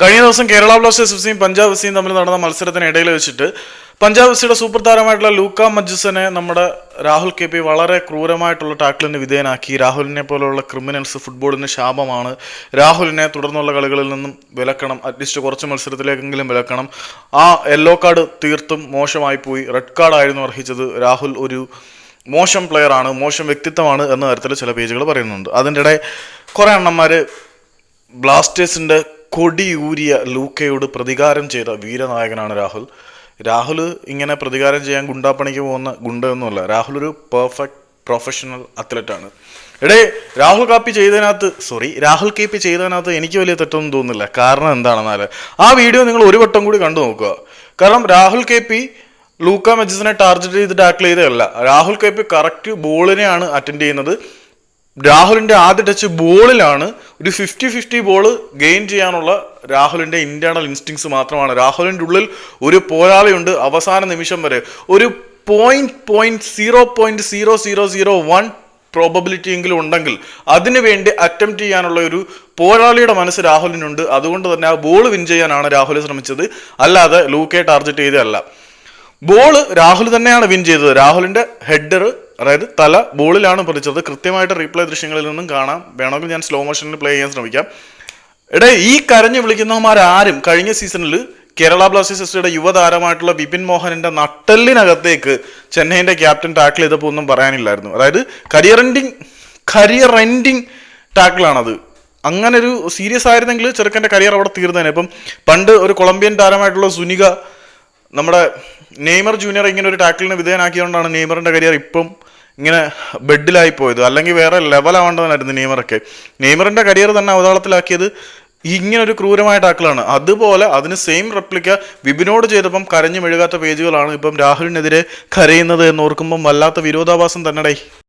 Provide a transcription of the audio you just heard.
കഴിഞ്ഞ ദിവസം കേരള ബ്ലാസ്റ്റേഴ്സ് എഫ്സിയും പഞ്ചാബ് എഫ്സിയും തമ്മിൽ നടന്ന മത്സരത്തിനിടയിൽ വെച്ചിട്ട് പഞ്ചാബ് എഫ്സിയുടെ സൂപ്പർ താരമായിട്ടുള്ള ലൂക്ക മജ്ജുസനെ നമ്മുടെ രാഹുൽ കെ പി വളരെ ക്രൂരമായിട്ടുള്ള ടാക്കിളിന് വിധേയനാക്കി. രാഹുലിനെ പോലുള്ള ക്രിമിനൽസ് ഫുട്ബോളിന് ശാപമാണ്. രാഹുലിനെ തുടർന്നുള്ള കളികളിൽ നിന്നും വിലക്കണം. അറ്റ്ലീസ്റ്റ് കുറച്ച് മത്സരത്തിലേക്കെങ്കിലും വിലക്കണം. ആ യെല്ലോ കാർഡ് തീർത്തും മോശമായി പോയി. റെഡ് കാർഡായിരുന്നു അർഹിച്ചത്. രാഹുൽ ഒരു മോശം പ്ലെയർ ആണ് മോശം വ്യക്തിത്വമാണ് എന്ന തരത്തിൽ ചില പേജുകൾ പറയുന്നുണ്ട്. അതിന്റെ ഇടയിൽ കുറേ അണ്ണന്മാർ ബ്ലാസ്റ്റേഴ്സിന്റെ കൊടിയൂരിയ ലൂക്കയോട് പ്രതികാരം ചെയ്ത വീരനായകനാണ് രാഹുൽ. രാഹുൽ ഇങ്ങനെ പ്രതികാരം ചെയ്യാൻ ഗുണ്ടാപ്പണിക്ക് പോകുന്ന ഗുണ്ടയൊന്നുമല്ല രാഹുൽ ഒരു പെർഫെക്റ്റ് പ്രൊഫഷണൽ അത്ലറ്റാണ് എടേ രാഹുൽ കാപ്പി ചെയ്തതിനകത്ത് സോറി രാഹുൽ കെ പി ചെയ്തതിനകത്ത് എനിക്ക് വലിയ തെറ്റൊന്നും തോന്നുന്നില്ല. കാരണം എന്താണെന്നാൽ ആ വീഡിയോ നിങ്ങൾ ഒരു വട്ടം കൂടി കണ്ടു നോക്കുക. കാരണം രാഹുൽ കെ പി ലൂക്ക മെജസിനെ ടാർഗറ്റ് ചെയ്ത് ടാക്കിൾ ചെയ്തതല്ല. രാഹുൽ കെ പി കറക്റ്റ് ബോളിനെയാണ് അറ്റൻഡ് ചെയ്യുന്നത്. രാഹുലിന്റെ ആദ്യ ടച്ച് ബോളിലാണ് ഒരു ഫിഫ്റ്റി ഫിഫ്റ്റി ബോൾ ഗെയിൻ ചെയ്യാനുള്ള രാഹുലിന്റെ ഇന്റേണൽ ഇൻസ്റ്റിങ്സ് മാത്രമാണ്. രാഹുലിന്റെ ഉള്ളിൽ ഒരു പോരാളിയുണ്ട് അവസാന നിമിഷം വരെ. ഒരു point point zero point zero zero zero one probability എങ്കിലും ഉണ്ടെങ്കിൽ അതിനു വേണ്ടി അറ്റംപ്റ്റ് ചെയ്യാനുള്ള ഒരു പോരാളിയുടെ മനസ്സ് രാഹുലിനുണ്ട്. അതുകൊണ്ട് തന്നെ ആ ബോൾ വിൻ ചെയ്യാനാണ് രാഹുൽ ശ്രമിച്ചത്. അല്ലാതെ ലൂക്കയെ ടാർഗറ്റ് ചെയ്തതല്ല. ബോൾ രാഹുൽ തന്നെയാണ് വിൻ ചെയ്തത്. രാഹുലിന്റെ ഹെഡർ അതായത് തല ബോളിലാണ് പതിച്ചത് കൃത്യമായിട്ട് റീപ്ലേ ദൃശ്യങ്ങളിൽ നിന്നും കാണാം. വേണമെങ്കിൽ ഞാൻ സ്ലോ മോഷനിൽ പ്ലേ ചെയ്യാൻ ശ്രമിക്കാം. എടേ ഈ കരഞ്ഞു വിളിക്കുന്നവന്മാരാരും കഴിഞ്ഞ സീസണിൽ കേരള ബ്ലാസ്റ്റേഴ്സ് എസ്റ്റിയുടെ യുവതാരമായിട്ടുള്ള ബിപിൻ മോഹനന്റെ നട്ടലിനകത്തേക്ക് ചെന്നൈന്റെ ക്യാപ്റ്റൻ ടാക്കിൾ ചെയ്തപ്പോൾ ഒന്നും പറയാനില്ലായിരുന്നു. അതായത് കരിയർ എൻഡിങ് കരിയർ എൻഡിങ് ടാക്കിളാണത് അങ്ങനെ ഒരു സീരിയസ് ആയിരുന്നെങ്കിൽ ചെറുക്കന്റെ കരിയർ അവിടെ തീർന്നേനെ. ഇപ്പം പണ്ട് ഒരു കൊളംബിയൻ താരമായിട്ടുള്ള സുനിക നമ്മുടെ നെയ്മർ ജൂനിയർ ഇങ്ങനെ ഒരു ടാക്കിളിന് വിധേയനാക്കിയതുകൊണ്ടാണ് നെയ്മറിന്റെ കരിയർ ഇപ്പം ഇങ്ങനെ ബെഡിലായി പോയത്. അല്ലെങ്കിൽ വേറെ ലെവലാവേണ്ടവനായിരുന്നു നെയ്മറൊക്കെ. നെയ്മറിന്റെ കരിയർ തന്നെ അവതാളത്തിലാക്കിയത് ഇങ്ങനൊരു ക്രൂരമായ ടാക്കിളാണ്. അതുപോലെ അതിന് സെയിം റെപ്ലിക്ക വിപിനോട് ചെയ്തപ്പം കരഞ്ഞു മെഴുകാത്ത പേജുകളാണ് ഇപ്പം രാഹുലിനെതിരെ കരയുന്നത് എന്ന് ഓർക്കുമ്പം വല്ലാത്ത വിരോധാഭാസം തന്നെ